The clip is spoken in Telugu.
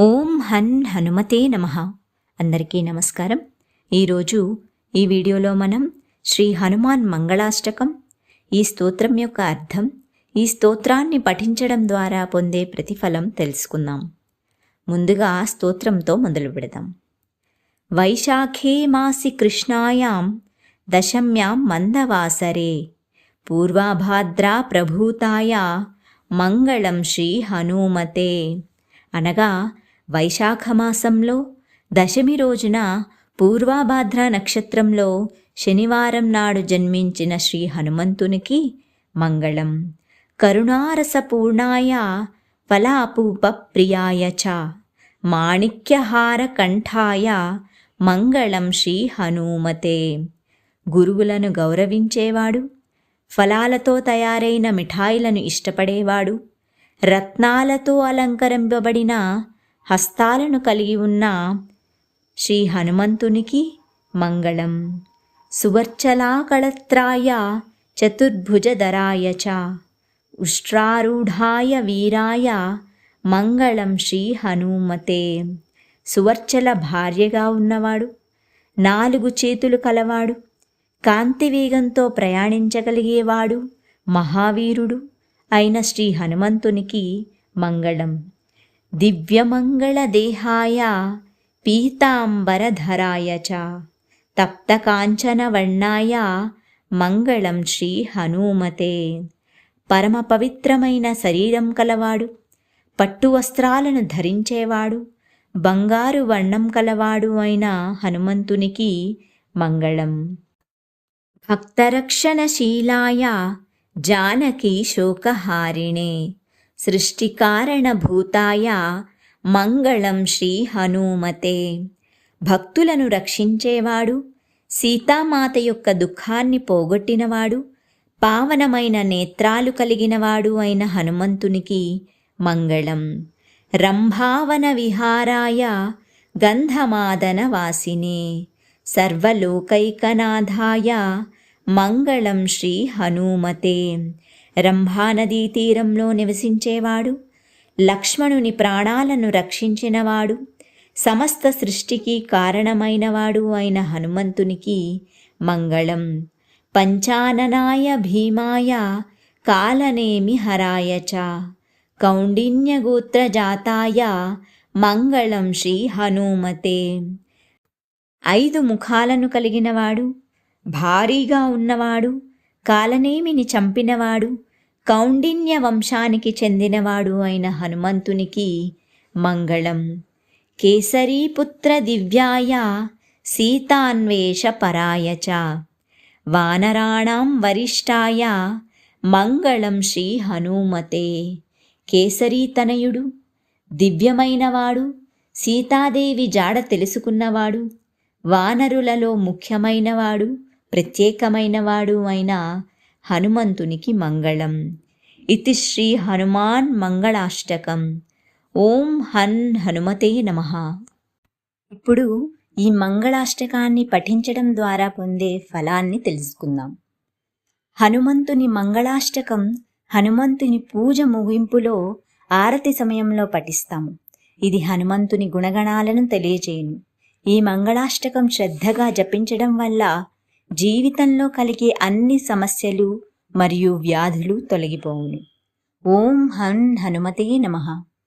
ఓం హన్ హనుమతే నమ. అందరికీ నమస్కారం. ఈరోజు ఈ వీడియోలో మనం శ్రీ హనుమాన్ మంగళాష్టకం ఈ స్తోత్రం యొక్క అర్థం ఈ స్తోత్రాన్ని పఠించడం ద్వారా పొందే ప్రతిఫలం తెలుసుకుందాం. ముందుగా స్తోత్రంతో మొదలు పెడదాం. వైశాఖే మాసి కృష్ణాయాం దశమ్యాం మందవాసరే పూర్వాభాద్రా ప్రభూతాయ మంగళం శ్రీ హనుమతే. అనగా వైశాఖమాసంలో దశమి రోజున పూర్వాభాద్ర నక్షత్రంలో శనివారం నాడు జన్మించిన శ్రీ హనుమంతునికి మంగళం. కరుణారసపూర్ణాయ ఫలాపూప ప్రియాయ చ మాణిక్యహార కంఠాయ మంగళం శ్రీ హనుమతే. గురువులను గౌరవించేవాడు ఫలాలతో తయారైన మిఠాయిలను ఇష్టపడేవాడు రత్నాలతో అలంకరింపబడిన హస్తాలను కలిగి ఉన్న శ్రీ హనుమంతునికి మంగళం. సువర్చలాకళత్రాయ చతుర్భుజధరాయ చ. ఉష్ట్రారూఢాయ వీరాయ మంగళం శ్రీ హనుమతే. సువర్చల భార్యగా ఉన్నవాడు నాలుగు చేతులు కలవాడు కాంతి వేగంతో ప్రయాణించగలిగేవాడు మహావీరుడు అయిన శ్రీ హనుమంతునికి మంగళం. దివ్యమంగళదేహాయ పీతాంబరధరాయ చ తప్తకాంచనవర్ణాయ మంగళం శ్రీ హనుమతే పరమ పవిత్రమైన శరీరం కలవాడు పట్టు వస్త్రాలను ధరించేవాడు బంగారు వర్ణం కలవాడు అయిన హనుమంతునికి మంగళం. భక్తరక్షణశీలాయ జానకి శోకహారిణే। సృష్టికారణభూతాయ మంగళం శ్రీ హనుమతే భక్తులను రక్షించేవాడు సీతామాత యొక్క దుఃఖాన్ని పోగొట్టినవాడు పావనమైన నేత్రాలు కలిగినవాడు అయిన హనుమంతునికి మంగళం. రంభావన విహారాయ గంధమాదన వాసినే. సర్వలోకైకనాథాయ మంగళం శ్రీ హనుమతే రంభానదీ తీరంలో నివసించేవాడు. లక్ష్మణుని ప్రాణాలను రక్షించినవాడు. సమస్త సృష్టికి కారణమైనవాడు అయిన హనుమంతునికి మంగళం. పంచాననాయ భీమాయ కాలనేమి హరాయ చ. కౌండిన్యగోత్రజాతాయ మంగళం శ్రీ హనుమతే. ఐదు ముఖాలను కలిగినవాడు. భారీగా ఉన్నవాడు. కాలనేమిని చంపినవాడు? కౌండిన్య వంశానికి చెందినవాడు అయిన హనుమంతునికి మంగళం. కేసరీపుత్ర దివ్యాయ సీతాన్వేష పరాయ చ. వానరాణం వరిష్టాయ మంగళం శ్రీ హనుమతే. కేసరీతనయుడు దివ్యమైనవాడు సీతాదేవి జాడ తెలుసుకున్నవాడు వానరులలో ముఖ్యమైనవాడు ప్రత్యేకమైనవాడు అయిన హనుమంతునికి మంగళం. ఇది శ్రీ హనుమాన్ మంగళాష్టకం. ఓం హన్ హనుమతే నమ. ఇప్పుడు ఈ మంగళాష్టకాన్ని పఠించడం ద్వారా పొందే ఫలాన్ని తెలుసుకుందాం. హనుమంతుని మంగళాష్టకం హనుమంతుని పూజ ముగింపులో ఆరతి సమయంలో పఠిస్తాము. ఇది హనుమంతుని గుణగణాలను తెలియజేయును. ఈ మంగళాష్టకం శ్రద్ధగా జపించడం వల్ల జీవితంలో కలిగే అన్ని సమస్యలు మరియు వ్యాధులు తొలగిపోవును. ఓం హన్ హనుమతే నమః.